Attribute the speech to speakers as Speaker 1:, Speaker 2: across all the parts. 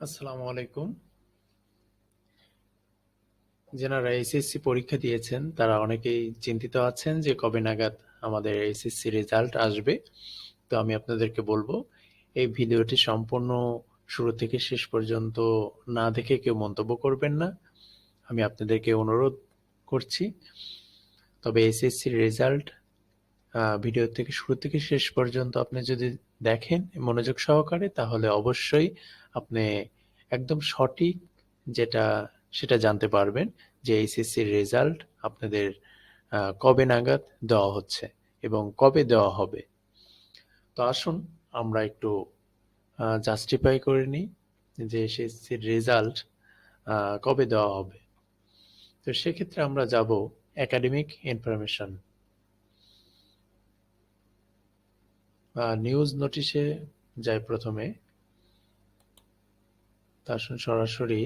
Speaker 1: আসসালামু আলাইকুম। যারা এসএসসি পরীক্ষা দিয়েছেন, তারা অনেকেই চিন্তিত আছেন যে কবে নাগাদ আমাদের এইচএসসি রেজাল্ট আসবে। তো আমি আপনাদেরকে বলব, এই ভিডিওটি সম্পূর্ণ শুরু থেকে শেষ পর্যন্ত না দেখে কেউ মন্তব্য করবেন না। আমি আপনাদেরকে অনুরোধ করছি, তবে এসএসসির রেজাল্ট ভিডিও থেকে শুরু থেকে শেষ পর্যন্ত আপনি যদি দেখেন মনোযোগ সহকারে, তাহলে অবশ্যই আপনি একদম সঠিক যেটা, সেটা জানতে পারবেন যে এইচএসসির রেজাল্ট আপনাদের কবে নাগাদ দেওয়া হচ্ছে এবং কবে দেওয়া হবে। তো আসুন আমরা একটু জাস্টিফাই করে নিই যে এসএসসির রেজাল্ট কবে দেওয়া হবে। তো সেক্ষেত্রে আমরা যাব একাডেমিক ইনফরমেশন নিউজ নোটিশে যাই প্রথমে। তা আসুন সরাসরি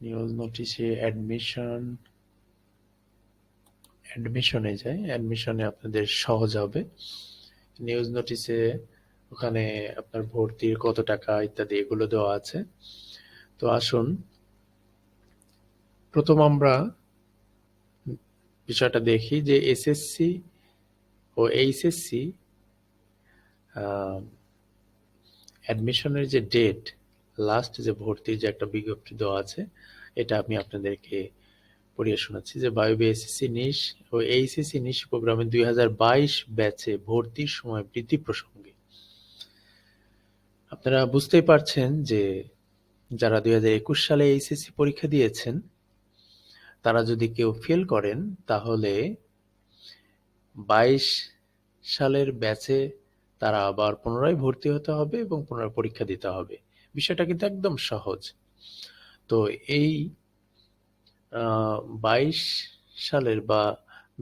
Speaker 1: নিউজ নোটিশে অ্যাডমিশন, অ্যাডমিশনে যাই, অ্যাডমিশনে আপনাদের সহজ হবে নিউজ নোটিশে ওখানে আপনার ভর্তির কত টাকা ইত্যাদি এগুলো দেওয়া আছে। তো আসুন, প্রথম আমরা বিষয়টা দেখি যে এসএসসি ও এইচএসসি অ্যাডমিশনের যে ডেট লাস্ট যে ভর্তির যে একটা বিজ্ঞপ্তি দেওয়া আছে, এটা আমি আপনাদেরকে পড়িয়ে শোনাচ্ছি যে বায়ুবি এসএসসি নিশ, ও এইচএসসি নিশ প্রোগ্রামে দুই হাজার বাইশ ব্যাচে ভর্তির সময় বৃদ্ধি প্রসঙ্গে। আপনারা বুঝতেই পারছেন যে যারা দুই হাজার একুশ সালে এইচএসসি পরীক্ষা দিয়েছেন তারা যদি কেউ ফেল করেন, তাহলে বাইশ সালের ব্যাচে তারা আবার পুনরায় ভর্তি হতে হবে এবং পুনরায় পরীক্ষা দিতে হবে। বিষয়টা কিন্তু একদম সহজ। তো এই বাইশ সালের বা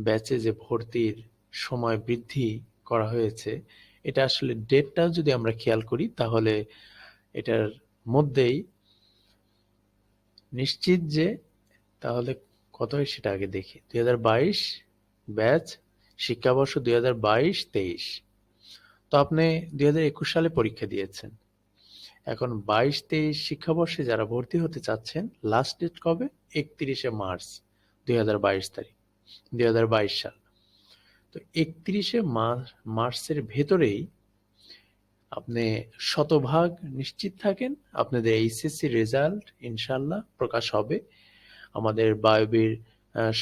Speaker 1: ব্যাচে যে ভর্তির সময় বৃদ্ধি করা হয়েছে, এটা আসলে ডেটটা যদি আমরা খেয়াল করি, তাহলে এটার মধ্যেই নিশ্চিত যে তাহলে কত হয় সেটা আগে দেখি। দুই হাজার বাইশ ব্যাচ, শিক্ষাবর্ষ দুই হাজার বাইশ তেইশ। তো আপনি দুই হাজার একুশ সালে পরীক্ষা দিয়েছেন। এখন বাইশ তেইশ শিক্ষাবর্ষে যারা ভর্তি হতে চাচ্ছেন লাস্ট ডেট কবে? একত্রিশে মার্চ দুই হাজার বাইশ তারিখ, দুই হাজার বাইশ সাল। তো একত্রিশে মার্চের ভেতরেই আপনি শতভাগ নিশ্চিত থাকেন, আপনাদের এইচএসসি রেজাল্ট ইনশাল্লাহ প্রকাশ হবে। আমাদের বায়োবির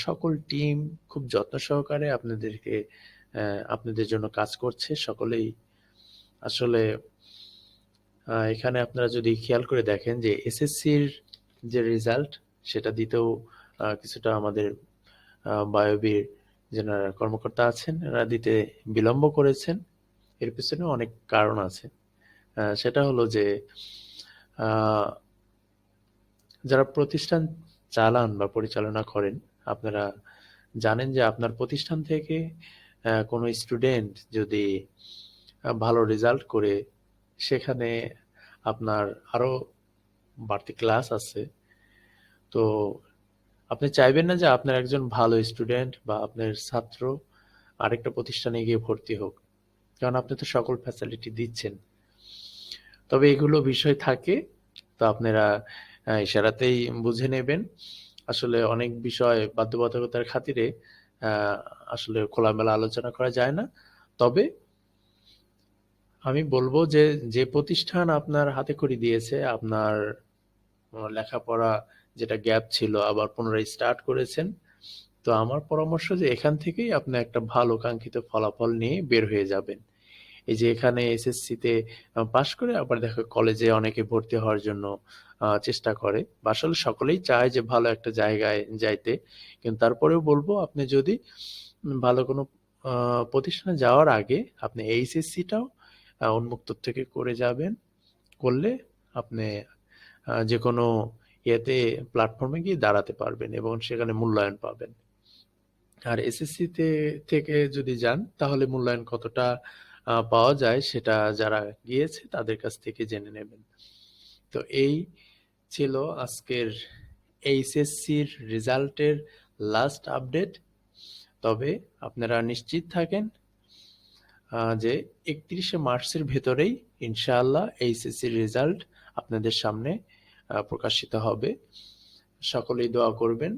Speaker 1: সকল টিম খুব যত্ন সহকারে আপনাদেরকে আপনাদের জন্য কাজ করছে। সকলেই আসলে এখানে আপনারা যদি খেয়াল করে দেখেন যে এসএসসির যে রেজাল্ট সেটা দিতেও কিছুটা আমাদের বায়োবির যারা কর্মকর্তা আছেন এরা দিতে বিলম্ব করেছেন। এর পিছনে অনেক কারণ আছে। সেটা হলো যে যারা প্রতিষ্ঠান চালান বা পরিচালনা করেন। আপনারা জানেন যে আপনার প্রতিষ্ঠান থেকে কোনো স্টুডেন্ট যদি ভালো রেজাল্ট করে, সেখানে আপনার আরও বাড়তি ক্লাস আছে। তো আপনি চাইবেন না যে আপনার একজন ভালো স্টুডেন্ট বা আপনার ছাত্র আরেকটা প্রতিষ্ঠানে গিয়ে ভর্তি হোক, কারণ আপনি তো সকল ফ্যাসিলিটি দিচ্ছেন। তবে এগুলো বিষয় থাকে, তো আপনারা ইশারাতেই বুঝে নেবেন। আসলে অনেক বিষয় বাধ্যবাধকতার খাতিরে আসলে খোলামেলা আলোচনা করা যায় না। তবে আমি বলব যে যে প্রতিষ্ঠান আপনার হাতে করে দিয়েছে, আপনার লেখাপড়া যেটা গ্যাপ ছিল, আবার পুনরায় স্টার্ট করেছেন, তো আমার পরামর্শ যে এখান থেকেই আপনি একটা ভালো কাঙ্ক্ষিত ফলাফল নিয়ে বের হয়ে যাবেন। এই যে এখানে এসএসসিতে পাশ করে আবার দেখো কলেজে অনেকে ভর্তি হওয়ার জন্য চেষ্টা করে। আসলে সকলেই চায় যে ভালো একটা জায়গায় যাইতে। কিন্তু তারপরেও বলব, আপনি যদি ভালো কোনো প্রতিষ্ঠানে যাওয়ার আগে আপনি এইচএসসিটাও উন্মুক্ত থেকে করে যাবেন। করলে আপনি যে কোনো ইয়েতে প্ল্যাটফর্মে গিয়ে দাঁড়াতে পারবেন এবং সেখানে মূল্যায়ন পাবেন। আর এসএসসিতে থেকে যদি যান, তাহলে মূল্যায়ন কতটা পাওয়া যায় সেটা যারা গিয়েছে তাদের কাছ থেকে জেনে নেবেন। তো এই ছিল আজকের এইচএসসির রেজাল্টের লাস্ট আপডেট। তবে আপনারা নিশ্চিত থাকেন যে একত্রিশে মার্চের ভেতরেই ইনশাআল্লাহ এইচএসসির রেজাল্ট আপনাদের সামনে প্রকাশিত হবে। সকলেই দোয়া করবেন।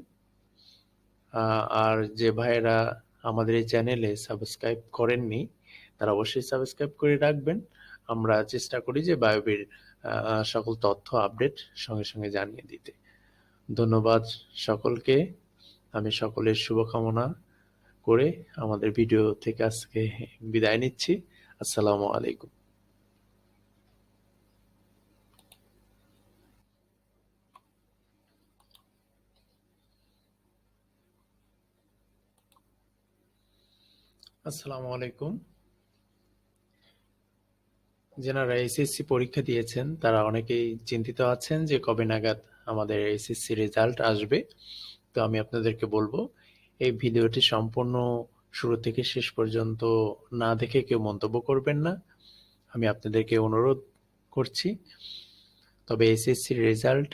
Speaker 1: আর যে ভাইয়েরা আমাদের এই চ্যানেলে সাবস্ক্রাইব করেননি, তারা অবশ্যই সাবস্ক্রাইব করে রাখবেন। আমরা চেষ্টা করি যে বায়োবির সকল তথ্য, আপডেট সঙ্গে সঙ্গে জানিয়ে দিতে। ধন্যবাদ সকলকে। আমি সকলের শুভকামনা করে আমাদের ভিডিও থেকে আজকে বিদায় নিচ্ছি। আসসালামু আলাইকুম। আসসালামু আলাইকুম। যারা এসএসসি পরীক্ষা দিয়েছেন, তারা অনেকেই চিন্তিত আছেন যে কবে নাগাদ আমাদের এসএসসি রেজাল্ট আসবে। তো আমি আপনাদেরকে বলব, এই ভিডিওটি সম্পূর্ণ শুরু থেকে শেষ পর্যন্ত না দেখে কেউ মন্তব্য করবেন না। আমি আপনাদেরকে অনুরোধ করছি, তবে এসএসসির রেজাল্ট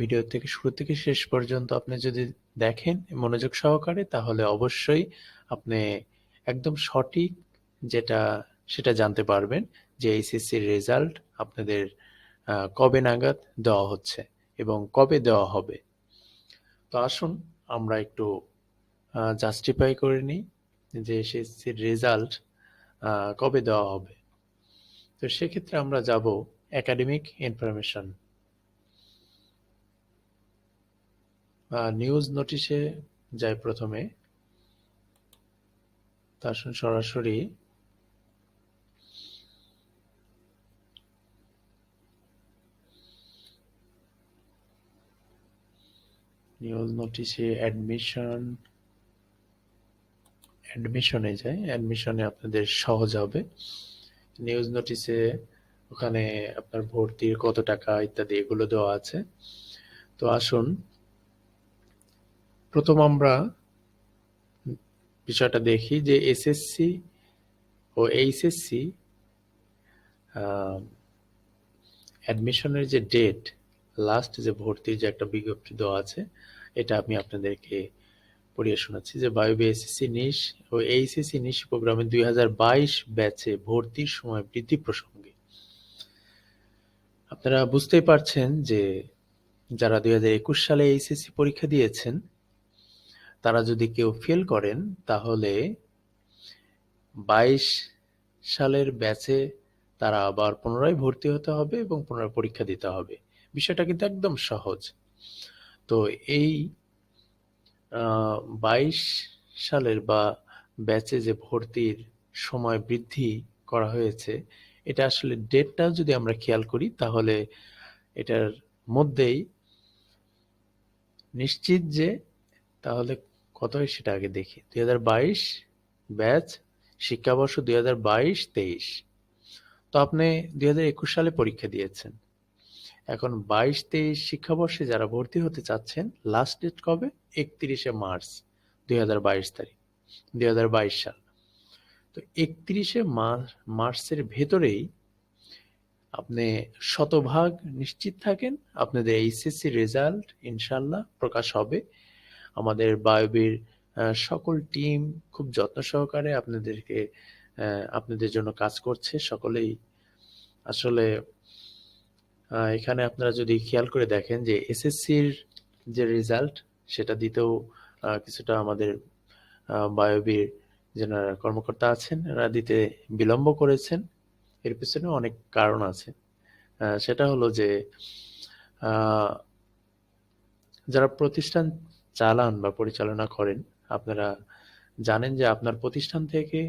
Speaker 1: ভিডিও থেকে শুরু থেকে শেষ পর্যন্ত আপনি যদি দেখেন মনোযোগ সহকারে, তাহলে অবশ্যই আপনি একদম সঠিক যেটা, সেটা জানতে পারবেন যে এইচএসসির রেজাল্ট আপনাদের কবে নাগাদ দেওয়া হচ্ছে এবং কবে দেওয়া হবে। তো আসুন আমরা একটু জাস্টিফাই করে নিই যে এসএসসির রেজাল্ট কবে দেওয়া হবে। তো সেক্ষেত্রে আমরা যাব একাডেমিক ইনফরমেশন নিউজ নোটিশে যাই প্রথমে। আসুন সরাসরি। নিউজ নোটিশে অ্যাডমিশন অ্যাডমিশনে যাই অ্যাডমিশনে আপনাদের সহজ হবে। নিউজ নোটিশে ওখানে আপনার ভর্তির কত টাকা ইত্যাদি এগুলো দেওয়া আছে। তো আসুন, প্রথম আমরা বিষয়টা দেখি যে এসএসসি ও এইচএসসি অ্যাডমিশনের যে ডেট লাস্ট যে ভর্তির যে একটা বিজ্ঞপ্তি দেওয়া আছে, এটা আমি আপনাদেরকে পড়িয়ে শোনাচ্ছি যে বায়ুবি এসএসসি নিশ ও এইচএসসি নিশ প্রোগ্রামে দুই হাজার বাইশ ব্যাচে ভর্তির সময় বৃদ্ধি প্রসঙ্গে। আপনারা বুঝতেই পারছেন যে যারা দুই হাজার একুশ সালে এইচএসসি পরীক্ষা দিয়েছেন তারা যদি কেউ ফেল করেন, তাহলে বাইশ সালের ব্যাচে তারা আবার পুনরায় ভর্তি হতে হবে এবং পুনরায় পরীক্ষা দিতে হবে। বিষয়টা কিন্তু একদম সহজ। তো এই বাইশ সালের বা ব্যাচে যে ভর্তির সময় বৃদ্ধি করা হয়েছে, এটা আসলে ডেটটাও যদি আমরা খেয়াল করি, তাহলে এটার মধ্যেই নিশ্চিত যে তাহলে কত হয় সেটা আগে দেখি। দুই হাজার বাইশ ব্যাচ, শিক্ষাবর্ষ দুই হাজার বাইশ তেইশ। তো আপনি দুই হাজার একুশ সালে পরীক্ষা দিয়েছেন। এখন বাইশ তেইশ শিক্ষাবর্ষে যারা ভর্তি হতে চাচ্ছেন লাস্ট ডেট কবে? একত্রিশে মার্চ দুই হাজার বাইশ তারিখ, দুই হাজার বাইশ সাল। তো একত্রিশে মার্চের ভেতরেই আপনি শতভাগ নিশ্চিত থাকেন, আপনাদের এইচএসসি রেজাল্ট ইনশাল্লাহ প্রকাশ হবে। আমাদের বায়োবির সকল টিম খুব যত্ন সহকারে আপনাদেরকে আপনাদের জন্য কাজ করছে। সকলেই আসলে এখানে আপনারা যদি খেয়াল করে দেখেন যে এসএসসির যে রেজাল্ট সেটা দিতেও কিছুটা আমাদের বায়োবির যারা কর্মকর্তা আছেন এরা দিতে বিলম্ব করেছেন। এর পিছনে অনেক কারণ আছে। সেটা হলো যে যারা প্রতিষ্ঠান চালান বা পরিচালনা করেন। আপনারা জানেন যে আপনার প্রতিষ্ঠান থেকে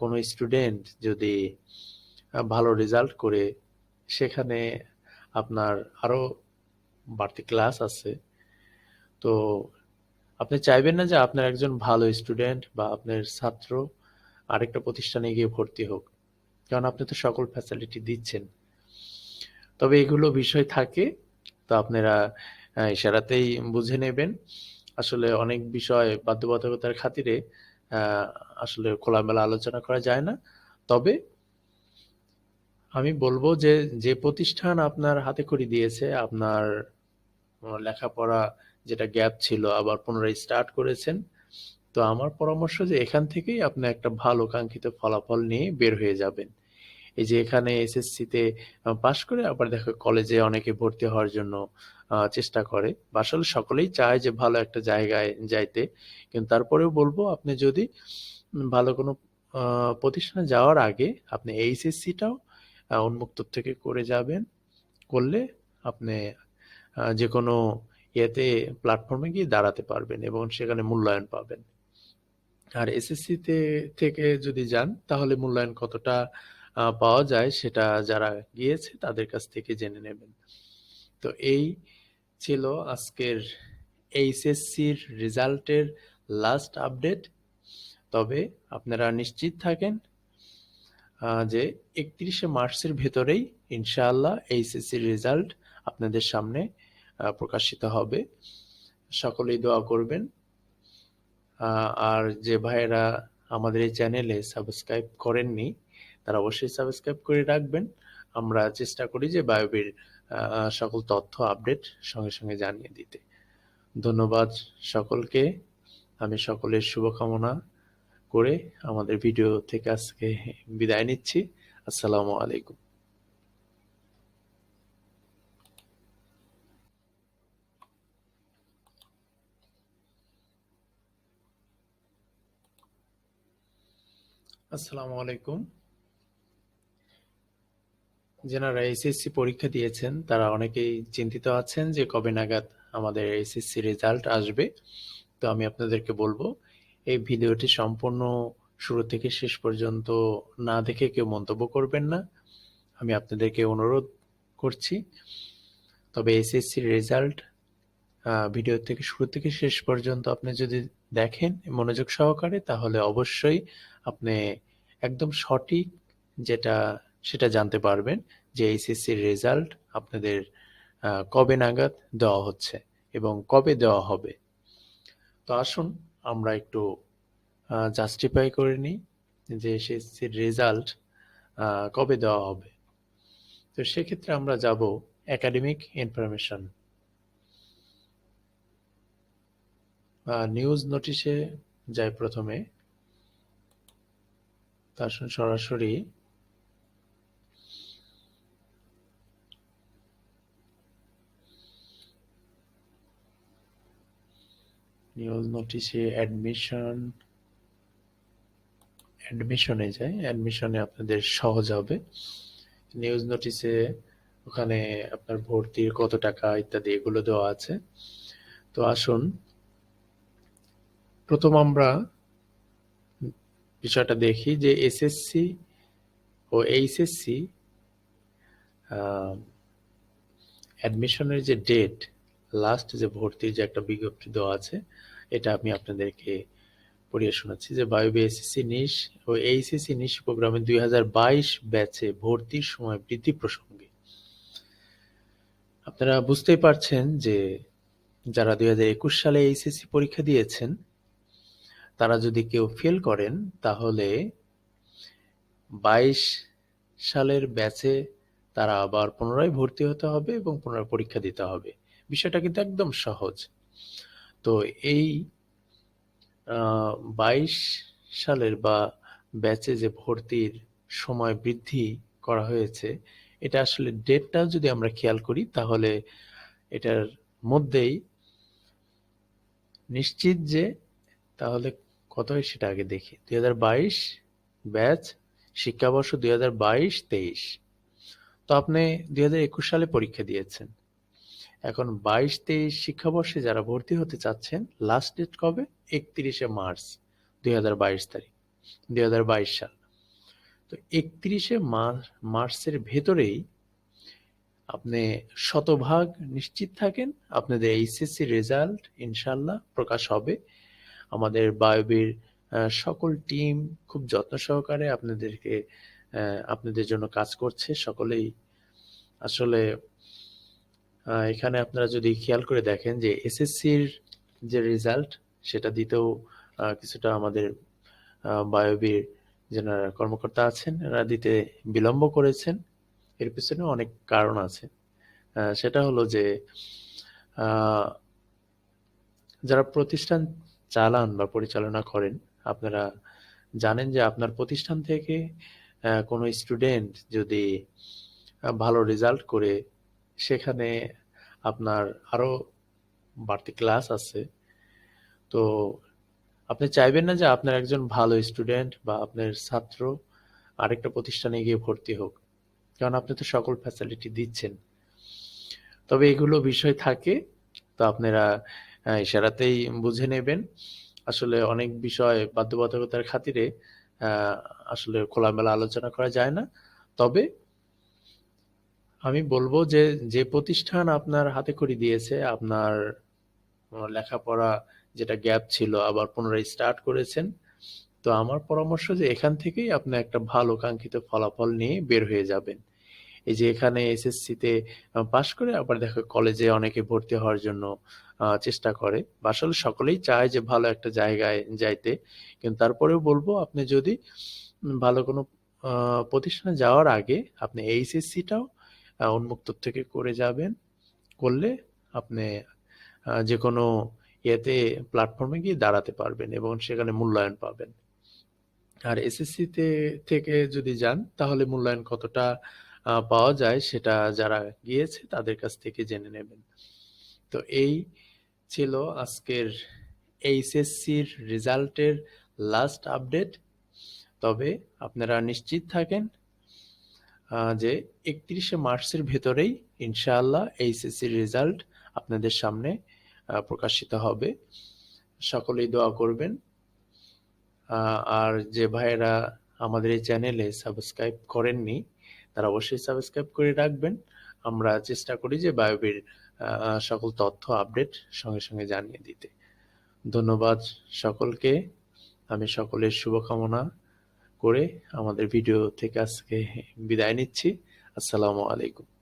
Speaker 1: কোনো স্টুডেন্ট যদি ভালো রেজাল্ট করে, সেখানে আপনার আরও বাড়তি ক্লাস আছে। তো আপনি চাইবেন না যে আপনার একজন ভালো স্টুডেন্ট বা আপনার ছাত্র আরেকটা প্রতিষ্ঠানে গিয়ে ভর্তি হোক, কারণ আপনি তো সকল ফ্যাসিলিটি দিচ্ছেন। তবে এগুলো বিষয় থাকে, তো আপনারা ইশারাতেই বুঝে নেবেন আসলে অনেক বিষয় বাধ্যবাধকতার খাতিরে আসলে খোলামেলা আলোচনা করা যায় না তবে আমি বলব যে যে প্রতিষ্ঠান আপনার হাতে খড়ি দিয়েছে, আপনার লেখাপড়া যেটা গ্যাপ ছিল, আবার পুনরায় স্টার্ট করেছেন, তো আমার পরামর্শ যে এখান থেকেই আপনি একটা ভালো কাঙ্ক্ষিত ফলাফল নিয়ে বের হয়ে যাবেন। এই যে এখানে এসএসসিতে পাস করে আবার দেখো কলেজে অনেকে ভর্তি হওয়ার জন্য চেষ্টা করে। আসলে সকলেই চায় যে ভালো একটা জায়গায় যাইতে। কিন্তু তারপরেও বলব, আপনি যদি ভালো কোনো প্রতিষ্ঠানে যাওয়ার আগে আপনি এইচএসসিটাও উন্মুক্ত থেকে করে যাবেন। করলে আপনি যে কোনো ইয়েতে প্ল্যাটফর্মে গিয়ে দাঁড়াতে পারবেন এবং সেখানে মূল্যায়ন পাবেন। আর এসএসসিতে থেকে যদি যান, তাহলে মূল্যায়ন কতটা পাওয়া যায় সেটা যারা গিয়েছে তাদের কাছ থেকে জেনে নেবেন। তো এই ছিল আজকের এইচএসসির রেজাল্টের লাস্ট আপডেট। তবে আপনারা নিশ্চিত থাকেন যে ৩১শে মার্চের ভেতরেই ইনশাআল্লাহ এইচএসসির রেজাল্ট আপনাদের সামনে প্রকাশিত হবে। সকলেই দোয়া করবেন। আর যে ভাইয়েরা আমাদের এই চ্যানেলে সাবস্ক্রাইব করেননি তারা অবশ্যই সাবস্ক্রাইব করে রাখবেন। আমরা চেষ্টা করি যে বায়োবির সকল তথ্য আপডেট সঙ্গে, সঙ্গে জানিয়ে দিতে। ধন্যবাদ সকলকে। আমি সকলের শুভকামনা করে আমাদের ভিডিও থেকে আজকে বিদায় নিচ্ছি। আসসালামু আলাইকুম। আসসালামু আলাইকুম। যারা এইচএসসি পরীক্ষা দিয়েছেন, তারা অনেকেই চিন্তিত আছেন যে কবে নাগাদ আমাদের এইচএসসি রেজাল্ট আসবে। তো আমি আপনাদেরকে বলব, এই ভিডিওটি সম্পূর্ণ শুরু থেকে শেষ পর্যন্ত না দেখে কেউ মন্তব্য করবেন না। আমি আপনাদেরকে অনুরোধ করছি। তবে এসএসসির রেজাল্ট ভিডিও থেকে শুরু থেকে শেষ পর্যন্ত আপনি যদি দেখেন মনোযোগ সহকারে, তাহলে অবশ্যই আপনি একদম সঠিক যেটা সেটা জানতে পারবেন যে এইচএসসির রেজাল্ট আপনাদের কবে নাগাদ দেওয়া হচ্ছে এবং কবে দেওয়া হবে। তো আসুন আমরা একটু জাস্টিফাই করে নিই যে এসএসসির রেজাল্ট কবে দেওয়া হবে। তো সেক্ষেত্রে আমরা যাব একাডেমিক ইনফরমেশন। নিউজ নোটিশে যাই প্রথমে। তো আসুন সরাসরি নিউজ নোটিশে অ্যাডমিশন অ্যাডমিশনে যাই। অ্যাডমিশনে আপনাদের সহজ হবে। নিউজ নোটিশে ওখানে আপনার ভর্তির কত টাকা ইত্যাদি এগুলো দেওয়া আছে। তো আসুন, প্রথম আমরা বিষয়টা দেখি যে এসএসসি ও এইচএসসি অ্যাডমিশনের যে ডেট লাস্ট যে ভর্তির যে একটা বিজ্ঞপ্তি দেওয়া আছে এটা আমি আপনাদেরকে পড়িয়ে শোনাচ্ছি যে বায়বী এসএসসি নিশ ও এইচএসসি নিশ প্রোগ্রামে ২০২২ ব্যাচে ভর্তির সময় বৃদ্ধি প্রসঙ্গে। আপনারা বুঝতেই পারছেন যে যারা ২০২১ সালে এইচএসসি পরীক্ষা দিয়েছেন, তারা যদি কেউ ফেল করেন, তাহলে ২২ সালের ব্যাচে তারা আবার পুনরায় ভর্তি হতে হবে এবং পুনরায় পরীক্ষা দিতে হবে। বিষয়টা কিন্তু একদম সহজ। তো এই ২২ সালের বা ব্যাচে যে ভর্তির সময় বৃদ্ধি করা হয়েছে, এটা আসলে ডেটটাও যদি আমরা খেয়াল করি, তাহলে এটার মধ্যেই নিশ্চিত যে, তাহলে কত হয় সেটা আগে দেখি। ২০২২ ব্যাচ, শিক্ষাবর্ষ ২০২২-২৩ তো আপনি ২০২১ সালে পরীক্ষা দিয়েছেন। এখন ২২-২৩ শিক্ষাবর্ষে যারা ভর্তি হতে চাচ্ছেন লাস্ট ডেট কবে? ৩১শে মার্চ ২০২২ তারিখ ২০২২ সাল। তো ৩১শে মার, মার্চের ভেতরেই আপনি শতভাগ নিশ্চিত থাকেন, আপনাদের এইচএসসি রেজাল্ট ইনশাল্লাহ প্রকাশ হবে। আমাদের বায়োবির সকল টিম খুব যত্ন সহকারে আপনাদেরকে আপনাদের জন্য কাজ করছে। সকলেই আসলে এখানে আপনারা যদি খেয়াল করে দেখেন যে এসএসসির যে রেজাল্ট সেটা দিতেও কিছুটা আমাদের বায়োবির যারা কর্মকর্তা আছেন এরা দিতে বিলম্ব করেছেন। এর পিছনে অনেক কারণ আছে। সেটা হলো যে যারা প্রতিষ্ঠান চালান বা পরিচালনা করেন, আপনারা জানেন যে আপনার প্রতিষ্ঠান থেকে কোনো স্টুডেন্ট যদি ভালো রেজাল্ট করে সেখানে আপনার আরও বাড়তি ক্লাস আছে। তো আপনি চাইবেন না যে আপনার একজন ভালো স্টুডেন্ট বা আপনার ছাত্র আরেকটা প্রতিষ্ঠানে গিয়ে ভর্তি হোক। কারণ আপনি তো সকল ফ্যাসিলিটি দিচ্ছেন। তবে এগুলো বিষয় থাকে। তো আপনারা ইশারাতেই বুঝে নেবেন। আসলে অনেক বিষয় বাধ্যবাধকতার খাতিরে আসলে খোলামেলা আলোচনা করা যায় না। তবে আমি বলব যে, যে প্রতিষ্ঠান আপনার হাতেখড়ি দিয়েছে, আপনার লেখাপড়া যেটা গ্যাপ ছিল আবার পুনরায় স্টার্ট করেছেন। তো আমার পরামর্শ যে এখান থেকেই আপনি একটা ভালো কাঙ্ক্ষিত ফলাফল নিয়ে বের হয়ে যাবেন। এই যে এখানে এসএসসিতে আ পাস করে আবার দেখো কলেজে অনেকে ভর্তি হওয়ার জন্য চেষ্টা করে। বা আসলে সকলেই চায় যে ভালো একটা জায়গায় যাইতে। কিন্তু তারপরেও বলব আপনি যদি ভালো কোনো প্রতিষ্ঠানে যাওয়ার আগে আপনি এইচএসসিটাও উন্মুক্ত থেকে করে যাবেন। করলে আপনি যে কোনো ইয়েতে প্ল্যাটফর্মে গিয়ে দাঁড়াতে পারবেন এবং সেখানে মূল্যায়ন পাবেন। আর এসএসসিতে থেকে যদি যান, তাহলে মূল্যায়ন কতটা পাওয়া যায় সেটা যারা গিয়েছে তাদের কাছ থেকে জেনে নেবেন। তো এই ছিল আজকের এইচএসসির রেজাল্টের লাস্ট আপডেট। তবে আপনারা নিশ্চিত থাকেন যে ৩১শে মার্চের ভেতরেই ইনশাআল্লাহ এইচএসসির রেজাল্ট আপনাদের সামনে প্রকাশিত হবে। সকলেই দোয়া করবেন। আর যে ভাইয়েরা আমাদের এই চ্যানেলে সাবস্ক্রাইব করেননি, তারা অবশ্যই সাবস্ক্রাইব করে রাখবেন। আমরা চেষ্টা করি যে বায়োবির সকল তথ্য আপডেট সঙ্গে, সঙ্গে জানিয়ে দিতে। ধন্যবাদ সকলকে। আমি সকলের শুভকামনা করে আমাদের ভিডিও থেকে আজকে বিদায় নিচ্ছি। আসসালামু আলাইকুম।